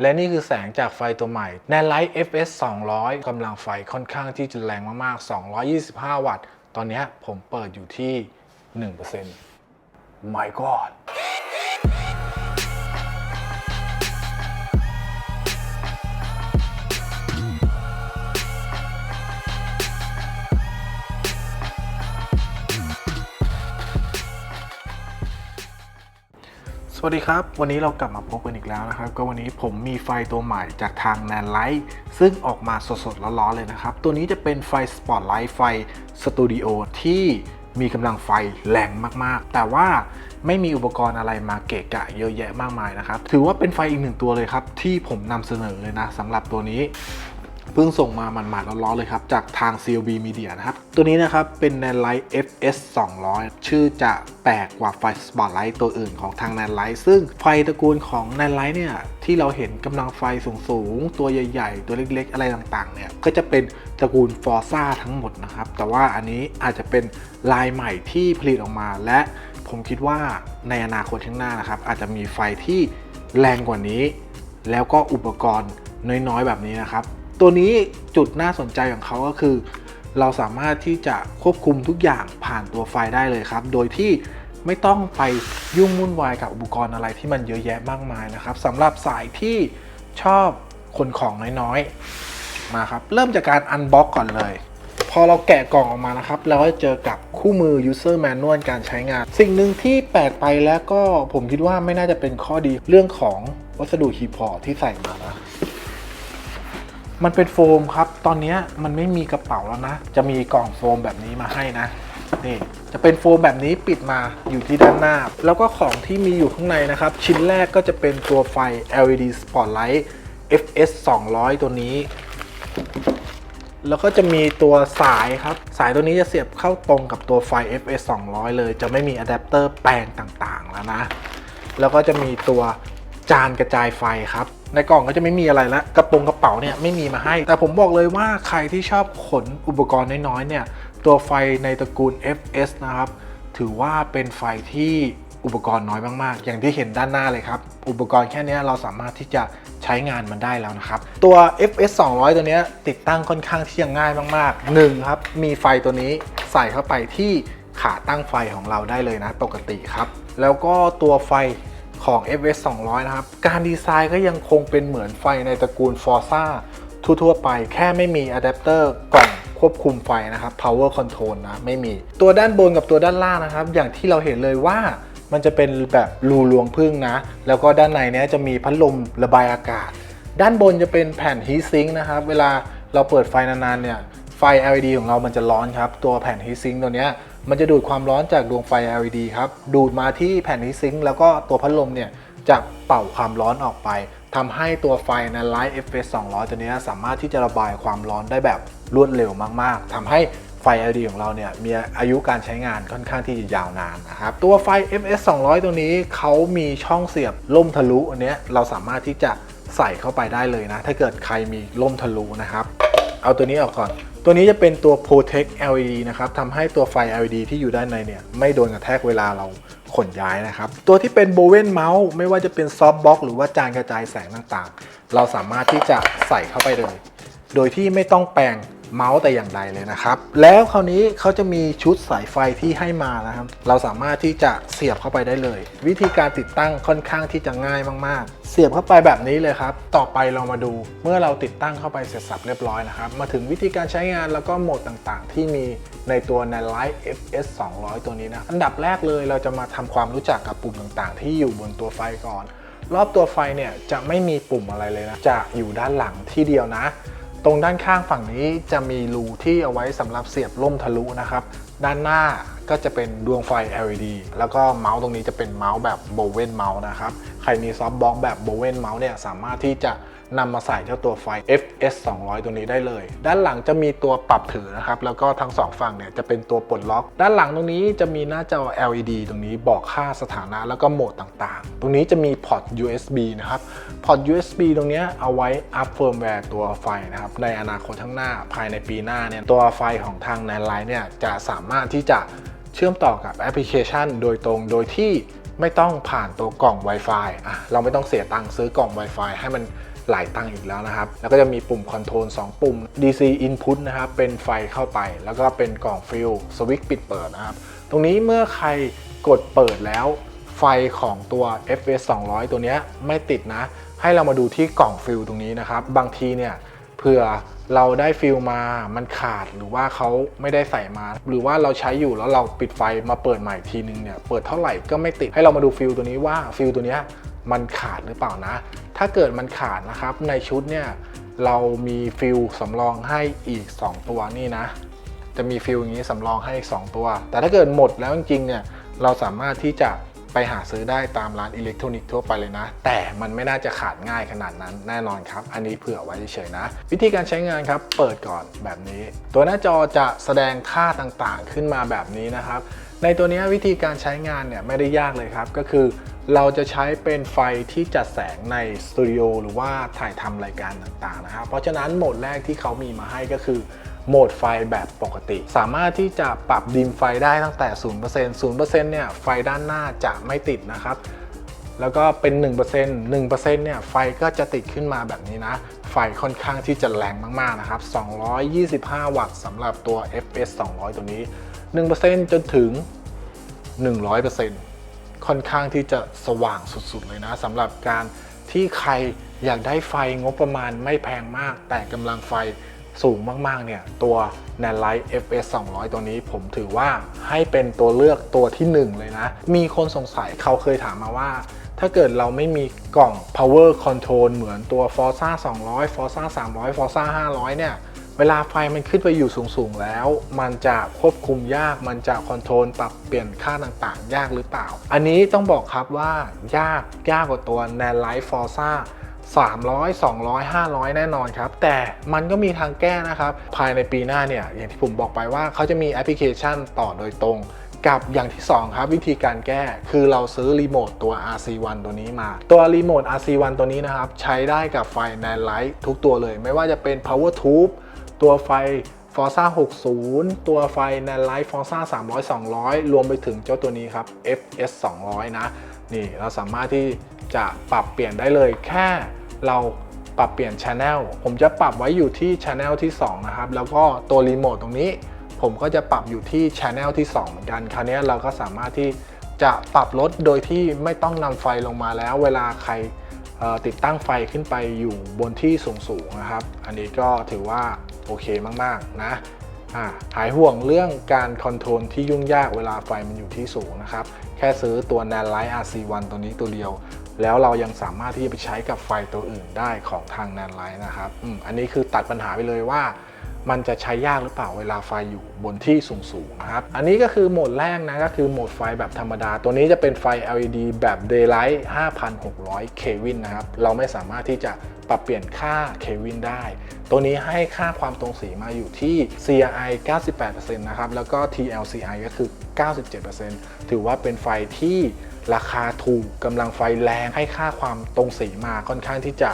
และนี่คือแสงจากไฟตัวใหม่ n a n Light FS 200 กำลังไฟค่อนข้างที่จะแรงมากๆ 225 วัตต์ ตอนนี้ผมเปิดอยู่ที่ 1% My God วัสดีครับ วันนี้เรากลับมาพบกันอีกแล้วนะครับ ก็วันนี้ผมมีไฟตัวใหม่จากทาง n a n Light ซึ่งออกมาสดๆร้อนๆเลยนะครับ ตัวนี้จะเป็นไฟ Spotlight ไฟสตูดิโอที่มีกำลังไฟแรงมากๆ แต่ว่าไม่มีอุปกรณ์อะไรมาเกะกะเยอะแยะมากมายนะครับ ถือว่าเป็นไฟอีกหนึ่งตัวเลยครับ ที่ผมนำเสนอเลยนะสำหรับตัวนี้ เพิ่งส่งมาหมาดๆร้อนๆเลยครับ จากทาง CLB Media นะครับ ตัวนี้นะครับ เป็น Nanlite FS 200 ชื่อจะแปลกกว่าไฟ Spotlight ตัวอื่นของทาง Nanlite ซึ่งไฟตระกูลของ Nanlite เนี่ย ที่เราเห็นกำลังไฟสูงๆ ตัวใหญ่ๆ ตัวเล็กๆ อะไรต่างๆ เนี่ย ก็จะเป็นตระกูล Forza ทั้งหมดนะครับ แต่ว่าอันนี้อาจจะเป็นลายใหม่ที่ผลิตออกมา และผมคิดว่าในอนาคตข้างหน้านะครับอาจจะมีไฟที่แรงกว่านี้ แล้วก็อุปกรณ์น้อยๆ แบบนี้นะครับ ตัวนี้จุดน่าสนใจของเขาก็คือ เราสามารถที่จะควบคุมทุกอย่างผ่านตัวไฟได้เลยครับ โดยที่ไม่ต้องไปยุ่งวุ่นวายกับอุปกรณ์อะไรที่มันเยอะแยะมากมายนะครับสำหรับสายที่ชอบขนของน้อยๆ มาครับ เริ่มจากการอันบ็อกก่อนเลย พอเราแกะกล่องออกมานะครับ เราก็เจอกับคู่มือ user manual การใช้งาน สิ่งหนึ่งที่แปลกไปแล้วก็ผมคิดว่าไม่น่าจะเป็นข้อดีเรื่องของวัสดุคีย์พอที่ใส่มานะ มันเป็นโฟมครับ ตอนนี้มันไม่มีกระเป๋าแล้วนะ จะมีกล่องโฟมแบบนี้มาให้นะ นี่จะเป็นโฟมแบบนี้ปิดมาอยู่ที่ด้านหน้า แล้วก็ของที่มีอยู่ข้างในนะครับ ชิ้นแรกก็จะเป็นตัวไฟ LED Spotlight FS 200 ตัวนี้ แล้วก็จะมีตัวสายครับ สายตัวนี้จะเสียบเข้าตรงกับตัวไฟ FS 200 เลย จะไม่มีอะแดปเตอร์แปลงต่างๆแล้วนะ แล้วก็จะมีตัวจานกระจายไฟครับ ในกล่องก็จะไม่มีอะไรแล้วกระโปรงกระเป๋าเนี่ยไม่มีมาให้ แต่ผมบอกเลยว่าใครที่ชอบขนอุปกรณ์น้อยๆเนี่ยตัวไฟในตระกูล FS นะครับ ถือว่าเป็นไฟที่อุปกรณ์น้อยมากๆ อย่างที่เห็นด้านหน้าเลยครับ อุปกรณ์แค่เนี้ยเราสามารถที่จะใช้งานมันได้แล้วนะครับ ตัว FS 200 ตัวเนี้ยติดตั้งค่อนข้างที่จะง่ายมากๆ1ครับ มีไฟตัวนี้ใส่เข้าไปที่ขาตั้งไฟของเราได้เลยนะ ปกติครับ แล้วก็ตัวไฟ ของ FS 200 นะครับ การดีไซน์ก็ยังคงเป็นเหมือนไฟในตระกูล Forza ทั่วๆไปแค่ไม่มีอะแดปเตอร์กล่องควบคุมไฟนะครับ power control นะ ไม่มีตัวด้านบนกับตัวด้านล่างนะครับ อย่างที่เราเห็นเลยว่ามันจะเป็นแบบรูรวงพึ่งนะ แล้วก็ด้านในเนี้ยจะมีพัดลมระบายอากาศ ด้านบนจะเป็นแผ่น heat sink นะครับ เวลาเราเปิดไฟนานๆเนี่ยไฟ LED ของเรามันจะร้อนครับ ตัวแผ่น heat sink ตัวเนี้ย มันจะดูดความร้อนจากดวงไฟ LED ครับ ดูดมาที่แผ่น heat sink แล้วก็ตัวพัดลมเนี่ยจะเป่าความร้อนออกไปทำให้ตัวไฟใน Light FS 200 ตัวนี้สามารถที่จะระบายความร้อนได้แบบรวดเร็วมาก ๆทำให้ไฟ LED ของเราเนี่ยมีอายุการใช้งานค่อนข้างที่จะยาวนานนะครับ ตัวไฟ FS 200 ตัวนี้เขามีช่องเสียบล่มทะลุอันนี้เราสามารถที่จะใส่เข้าไปได้เลยนะ ถ้าเกิดใครมีล่มทะลุนะครับ เอาตัวนี้ออกก่อน ตัวนี้จะเป็นตัว Protect LED นะครับทำให้ตัวไฟ LED ที่อยู่ด้านในเนี่ยไม่โดนกระแทกเวลาเราขนย้ายนะครับ ตัวที่เป็น b o w e n Mount ไม่ว่าจะเป็น Soft Box หรือว่าจานกระจายแสงต่างๆ เราสามารถที่จะใส่เข้าไปเลย โดยที่ไม่ต้องแปลง เมาส์แต่อย่างใดเลยนะครับ แล้วคราวนี้เขาจะมีชุดสายไฟที่ให้มานะครับ เราสามารถที่จะเสียบเข้าไปได้เลย วิธีการติดตั้งค่อนข้างที่จะง่ายมากๆ เสียบเข้าไปแบบนี้เลยครับ ต่อไปเรามาดูเมื่อเราติดตั้งเข้าไปเสร็จสับเรียบร้อยนะครับ มาถึงวิธีการใช้งานแล้วก็โหมดต่างๆ ที่มีในตัว n a n l i g h t FS 200 ตัวนี้นะ อันดับแรกเลยเราจะมาทำความรู้จักกับปุ่มต่างๆ ที่อยู่บนตัวไฟก่อน รอบตัวไฟเนี่ยจะไม่มีปุ่มอะไรเลยนะ จะอยู่ด้านหลังที่เดียวนะ ตรงด้านข้างฝั่งนี้จะมีรูที่เอาไว้สำหรับเสียบล่มทะลุนะครับ ด้านหน้าก็จะเป็นดวงไฟ LED แล้วก็เมาส์ตรงนี้จะเป็นเมาส์แบบโบเวนเมาส์นะครับ ใครมีซอฟต์บ็อกแบบโบเวนเมาส์เนี่ยสามารถที่จะ นำมาใส่เจ้าตัวไฟ FS 200 ตัวนี้ได้เลย ด้านหลังจะมีตัวปรับถือนะครับ แล้วก็ทั้งสองฝั่งเนี่ยจะเป็นตัวปลดล็อก ด้านหลังตรงนี้จะมีหน้าจอ LED ตรงนี้บอกค่าสถานะแล้วก็โหมดต่างๆ ตรงนี้จะมีพอร์ต USB นะครับ พอร์ต USB ตรงเนี้ยเอาไว้อัพเฟิร์มแวร์ตัวไฟนะครับ ในอนาคตข้างหน้าภายในปีหน้าเนี่ยตัวไฟของทาง n a n l i g h t เนี่ยจะสามารถที่จะเชื่อมต่อกับแอปพลิเคชัน โดยตรงโดยที่ไม่ต้องผ่านตัวกล่อง Wi-Fi อะเราไม่ต้องเสียตังค์ซื้อกล่อง Wi-Fi ให้มัน หลายตังอีกแล้วนะครับ แล้วก็จะมีปุ่มคอนโทรล2 ปุ่ม DC Input นะครับ เป็นไฟเข้าไป แล้วก็เป็นกล่องฟิลสวิตช์ปิดเปิดนะครับ ตรงนี้เมื่อใครกดเปิดแล้ว ไฟของตัว FS 200 ตัวนี้ไม่ติดนะ ให้เรามาดูที่กล่องฟิลตรงนี้นะครับ บางทีเนี่ยเผื่อเราได้ฟิลมา มันขาดหรือว่าเขาไม่ได้ใส่มา หรือว่าเราใช้อยู่แล้วเราปิดไฟมาเปิดใหม่ทีนึงเนี่ย เปิดเท่าไหร่ก็ไม่ติด ให้เรามาดูฟิลตัวนี้ว่าฟิลตัวนี้มันขาดหรือเปล่านะ ถ้าเกิดมันขาดนะครับในชุดเนี่ยเรามีฟิลสำรองให้อีก 2 ตัวนี่นะ จะมีฟิลอย่างนี้สำรองให้อีก 2 ตัว แต่ถ้าเกิดหมดแล้วจริงๆเนี่ยเราสามารถที่จะไปหาซื้อได้ตามร้านอิเล็กทรอนิกส์ทั่วไปเลยนะ แต่มันไม่น่าจะขาดง่ายขนาดนั้นแน่นอนครับ อันนี้เผื่อไว้เฉยๆนะ วิธีการใช้งานครับ เปิดก่อนแบบนี้ ตัวหน้าจอจะแสดงค่าต่างๆขึ้นมาแบบนี้นะครับ ในตัวนี้วิธีการใช้งานเนี่ยไม่ได้ยากเลยครับ ก็คือ เราจะใช้เป็นไฟที่จัดแสงในสตูดิโอหรือว่าถ่ายทำรายการต่างๆนะครับ เพราะฉะนั้นโหมดแรกที่เขามีมาให้ก็คือโหมดไฟแบบปกติ สามารถที่จะปรับดิมไฟได้ตั้งแต่ 0% 0%เนี่ยไฟด้านหน้าจะไม่ติดนะครับ แล้วก็เป็น 1% 1%เนี่ยไฟก็จะติดขึ้นมาแบบนี้นะ ไฟค่อนข้างที่จะแรงมากๆนะครับ 225 วัตต์สำหรับตัว FS 200 ตัวนี้ 1%จนถึง 100% ค่อนข้างที่จะสว่างสุดๆเลยนะสำหรับการที่ใครอยากได้ไฟงบประมาณไม่แพงมาก แต่กำลังไฟสูงมากๆเนี่ยตัว n a n l i g h t FS 200 ตัวนี้ผมถือว่าให้เป็นตัวเลือกตัวที่ 1 เลยนะ มีคนสงสัยเขาเคยถามมาว่า ถ้าเกิดเราไม่มีกล่อง power control เหมือนตัว Forza 200 Forza 300 Forza 500 เนี่ย วลาไฟมันขึ้นไปอยู่สูงๆแล้ว มันจะควบคุมยากมันจะคอนโทรลปรับเปลี่ยนค่าต่างๆ ยากหรือเปล่า อันนี้ต้องบอกครับว่ายากยากกว่าตัว n a n l i g h t Forza 300 200 500 แน่นอนครับ แต่มันก็มีทางแก้นะครับ ภายในปีหน้าเนี่ย อย่างที่ผมบอกไปว่าเขาจะมีแอปพลิเคชันต่อโดยตรง กับอย่างที่ 2 ครับ วิธีการแก้ คือเราซื้อรีโมทตัว RC1 ตัวนี้มา ตัวรีโมท RC1 ตัวนี้นะครับ ใช้ได้กับไฟ n a n Light ทุกตัวเลย ไม่ว่าจะเป็น Power Tube ตัวไฟ Forza 60 ตัวไฟ n a n Light Forza 300 200 รวมไปถึงเจ้าตัวนี้ครับ FS 200 นะ นี่เราสามารถที่จะปรับเปลี่ยนได้เลยแค่เราปรับเปลี่ยน Channel ผมจะปรับไว้อยู่ที่ Channel ที่ 2 นะครับ แล้วก็ตัวรีโมทตรงนี้ ผมก็จะปรับอยู่ที่ Channel ที่ 2 เหมือนกัน คราวนี้เราก็สามารถที่จะปรับลดโดยที่ไม่ต้องนำไฟลงมาแล้ว เวลาใครติดตั้งไฟขึ้นไปอยู่บนที่สูงๆนะครับ อันนี้ก็ถือว่า โอเคมากๆนะหายห่วงเรื่องการคอนโทรลที่ยุ่งยากเวลาไฟมันอยู่ที่สูงนะครับ แค่ซื้อตัว n a n Light RC1 ตัวนี้ตัวเดียว แล้วเรายังสามารถที่จะไปใช้กับไฟตัวอื่นได้ของทาง n a n Light นะครับออันนี้คือตัดปัญหาไปเลยว่า มันจะใช้ยากหรือเปล่าเวลาไฟอยู่บนที่สูงๆนะครับ อันนี้ก็คือโหมดแรกนะก็คือโหมดไฟแบบธรรมดา ตัวนี้จะเป็นไฟ LED แบบ Daylight 5,600เควินนะครับ เราไม่สามารถที่จะ ปรับเปลี่ยนค่าเควินได้ ตัวนี้ให้ค่าความตรงสีมาอยู่ที่ CRI 98%นะครับ แล้วก็ TLCI ก็คือ 97%ถือว่าเป็นไฟที่ราคาถูกกำลังไฟแรงให้ค่าความตรงสีมาค่อนข้างที่จะ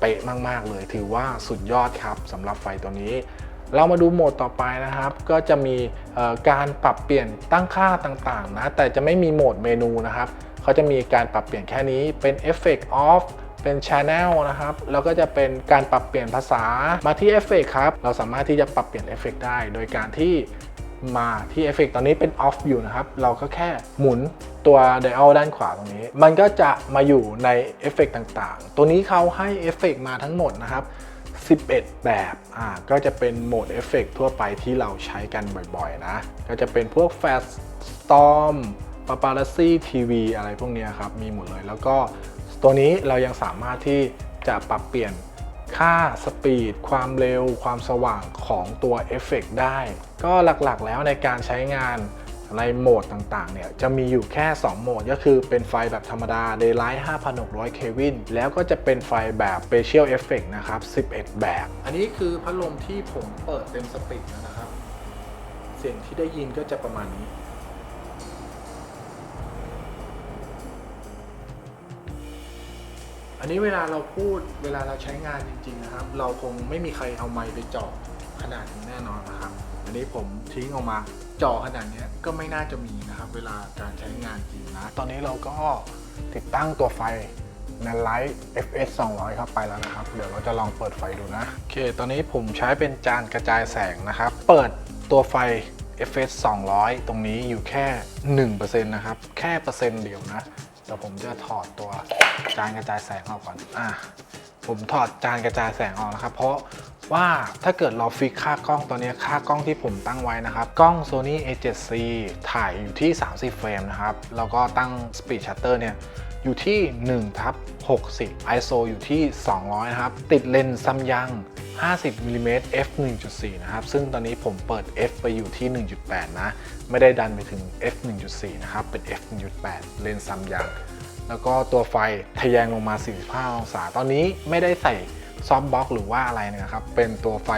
เป๊ะมาก ๆ เลย ถือว่าสุดยอดครับสำหรับไฟตัวนี้ เรามาดูโหมดต่อไปนะครับ ก็จะมีการปรับเปลี่ยนตั้งค่าต่าง ๆ นะ แต่จะไม่มีโหมดเมนูนะครับเขาจะมีการปรับเปลี่ยนแค่นี้เป็น Effect Off เป็น Channel นะครับ แล้วก็จะเป็นการปรับเปลี่ยนภาษามาที่ Effect ครับ เราสามารถที่จะปรับเปลี่ยน Effect ได้ โดยการที่มาที่ Effect ตอนนี้เป็น Off อยู่นะครับ เราก็แค่หมุนตัว Dial ด้านขวาตรงนี้ มันก็จะมาอยู่ในเอฟเฟกต่างๆ ตัวนี้เขาให้เอฟเฟกมาทั้งหมดนะครับ 11 แบบ อ่า ก็จะเป็นโหมดเอฟเฟกทั่วไปที่เราใช้กันบ่อยๆ นะ ก็จะเป็นพวก Fast Storm Paparazzi TV อะไรพวกนี้ครับ มีหมดเลย แล้วก็ ตัวนี้เรายังสามารถที่จะปรับเปลี่ยนค่าสปีดความเร็ว ความสว่างของตัวเอฟเฟกได้ ก็หลักๆแล้วในการใช้งานในโหมดต่างๆ เนี่ยจะมีอยู่แค่ 2 โหมดก็คือเป็นไฟแบบธรรมดา Daylight 5,600 เควินแล้วก็จะเป็นไฟแบบ Special Effect นะครับ 11 แบบ อันนี้คือพัดลมที่ผมเปิดเต็มสปีดนะครับ เสียงที่ได้ยินก็จะประมาณนี้ นนี้เวลาเราพูดเวลาเราใช้งานจริงๆนะครับ เราคงไม่มีใครเอาไมค์ไปเจาะขนาดนี้แน่นอนนะครับ อันนี้ผมทิ้งออกมาจอขนาดเนี้ยก็ไม่น่าจะมีนะครับ เวลาการใช้งานจริงนะ ตอนนี้เราก็ติดตั้งตัวไฟในไลท์ FS 200 เข้าไปแล้วนะครับ เดี๋ยวเราจะลองเปิดไฟดูนะ โอเค ตอนนี้ผมใช้เป็นจานกระจายแสงนะครับ เปิดตัวไฟ FS 200 ตรงนี้อยู่แค่ 1%นะครับ แค่เปอร์เซ็นต์เดียวนะเดี๋ยวผมจะถอดตัวจานกระจายแสงออกก่อนอะผมถอดจานกระจายแสงออกนะครับ เพราะว่าถ้าเกิดเราฟิกค่ากล้องตัวนี้ค่ากล้องที่ผมตั้งไว้นะครับ กล้อง Sony A7C ถ่ายอยู่ที่ 30 เฟรมนะครับ แล้วก็ตั้ง Speed Shutter เนี่ยอยู่ที่1ทับ60 ISO อยู่ที่ 200 นะครับ ติดเลนส์ซัมยัง 50มิลลิเมตร f 1.4 นะครับ ซึ่งตอนนี้ผมเปิด f ไปอยู่ที่ 1.8 นะ ไม่ได้ดันไปถึง f 1.4 นะครับ เป็น f 1.8 เลนส์ซัมยังแล้วก็ตัวไฟทะแยงลงมา 45 องศา ตอนนี้ไม่ได้ใส่ซอฟต์บล็อกหรือว่าอะไรนะครับ เป็นตัวไฟ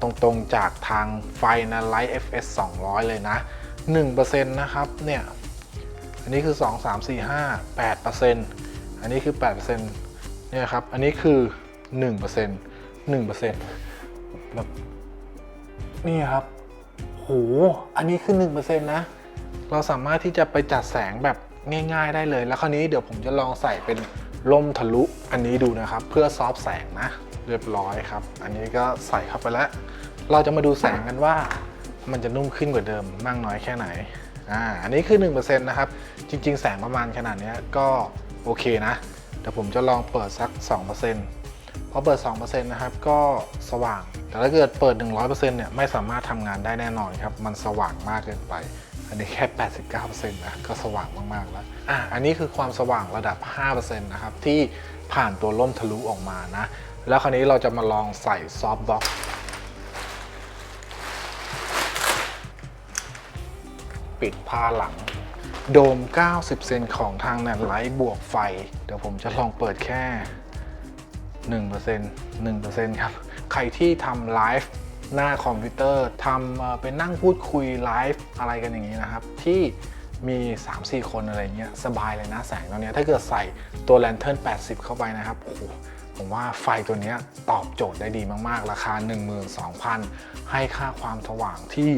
ตรงๆจากทางไฟนะ Light FS 200 เลยนะ 1%นะครับ เนี่ย อันนี้คือ 2 3 4 5 8%อันนี้คือ 8%เนี่ยครับ อันนี้คือ 1% 1%แบบนี่ครับโหอันนี้คือ1%นะ เราสามารถที่จะไปจัดแสงแบบง่าย ๆ ได้เลย แล้วคราวนี้เดี๋ยวผมจะลองใส่เป็นล่มทะลุอันนี้ดูนะครับ เพื่อซอฟแสงนะ เรียบร้อยครับ อันนี้ก็ใส่เข้าไปแล้ว เราจะมาดูแสงกันว่ามันจะนุ่มขึ้นกว่าเดิมมากน้อยแค่ไหนอ่าอันนี้คือ 1%นะครับ จริง ๆ แสงประมาณขนาดนี้ก็โอเคนะเดี๋ยวผมจะลองเปิดสัก 2% พอเปิด 2%นะครับก็สว่าง แต่ถ้าเกิดเปิด 100%เนี่ยไม่สามารถทำงานได้แน่นอนครับ มันสว่างมากเกินไป อันนี้แค่ 89%นะก็สว่างมากๆแล้วอะอันนี้คือความสว่างระดับ 5%นะครับที่ผ่านตัวล่มทะลุออกมานะ แล้วคราวนี้เราจะมาลองใส่ซอฟต์บ็อกปิดผ้าหลัง โดม 90 เซนของทางแนนไลท์บวกไฟ เดี๋ยวผมจะลองเปิดแค่ 1% 1%ครับ ใครที่ทำไลฟ์หน้าคอมพิวเตอร์ทำเป็นนั่งพูดคุยไลฟ์อะไรกันอย่างนี้นะครับ ที่มี 3-4 คนอะไรเงี้ยสบายเลยนะแสงตัวเนี้ยถ้าเกิดใส่ตัวแลนเทิร์น80 เข้าไปนะครับโอ้โหผมว่าไฟตัวนี้ตอบโจทย์ได้ดีมาก ๆ ราคา 12,000 ให้ค่าความสว่างที่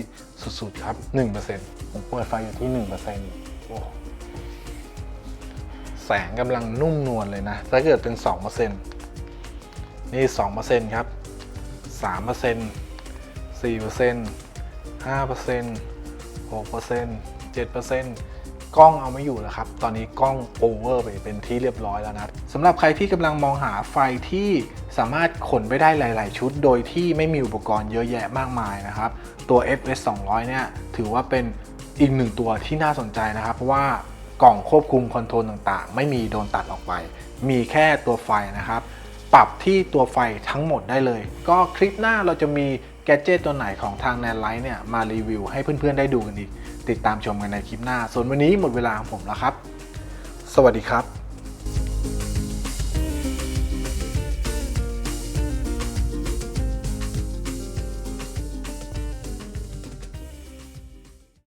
สุด ๆ ครับ 1%ผมเปิดไฟอยู่ที่ 1%โอ้แสงกำลังนุ่มนวลเลยนะ ถ้าเกิดเป็น 2% นี่2%ครับ3% 4% 5% 6% 7%กล้องเอาไม่อยู่แล้วครับ ตอนนี้กล้องโอเวอร์ไปเป็นที่เรียบร้อยแล้วนะสำหรับใครที่กำลังมองหาไฟที่สามารถขนไปได้หลาย ๆ ชุด โดยที่ไม่มีอุปกรณ์เยอะแยะมากมายนะครับ ตัว FS 200 เนี่ย ถือว่าเป็นอีกหนึ่งตัวที่น่าสนใจนะครับ เพราะว่ากล่องควบคุมคอนโทรลต่าง ๆ ไม่มีโดนตัดออกไป มีแค่ตัวไฟนะครับ ปรับที่ตัวไฟทั้งหมดได้เลย ก็คลิปหน้าเราจะมีแกจเจตตัวไหนของทางแนนไลท์เนี่ยมารีวิวให้เพื่อนๆได้ดูกันอีก ติดตามชมกันในคลิปหน้า ส่วนวันนี้หมดเวลาของผมแล้วครับ สวัสดีครับ